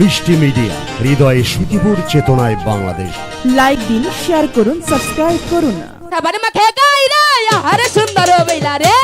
মিষ্টি মিডিয়া হৃদয়ে সুখীপুর চেতনায় বাংলাদেশ। লাইক দিন শেয়ার করুন সাবস্ক্রাইব করুন। সবার মাখে গাইরা আরে সুন্দর বেলা রে।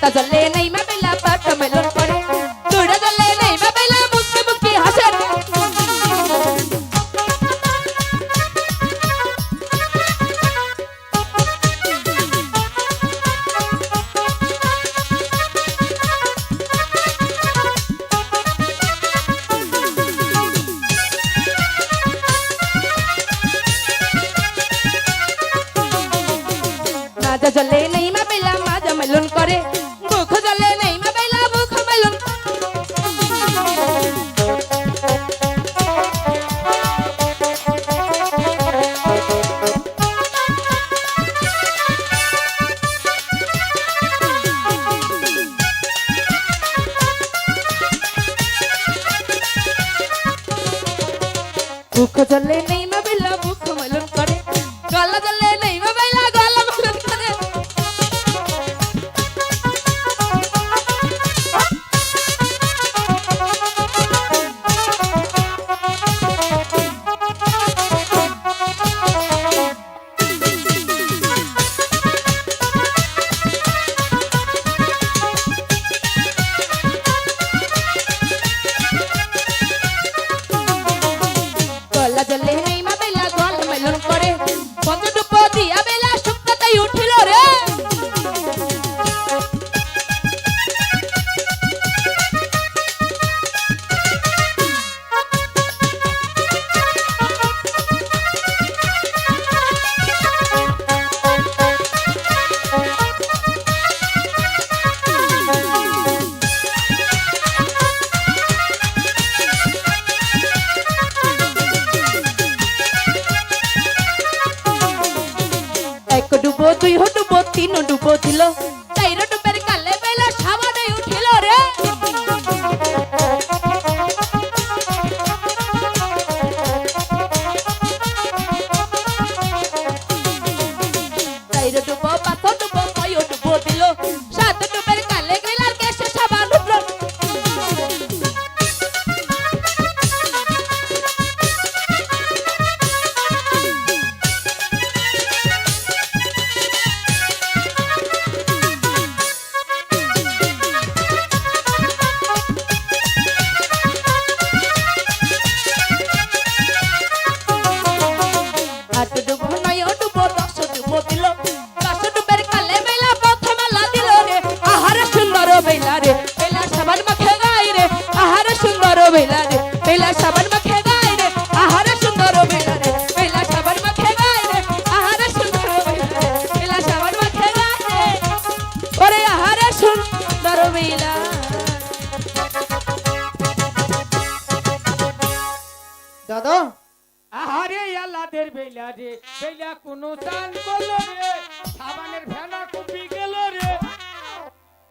পাতা জলে নাই মা বেলা পাতা মেলন করে দৌড়া জলে নাই মা বেলা মুখে মুখে হাসেন জলে নেই মা বেলা মা জামেলন করে ભૂખ જલે નહીં મેં લાવું তিন ডুবো ছিল। তাদের বেলা রে। বেলা কোনো চাল বলো রে। সাবানের ভেনা কুপি গেল রে।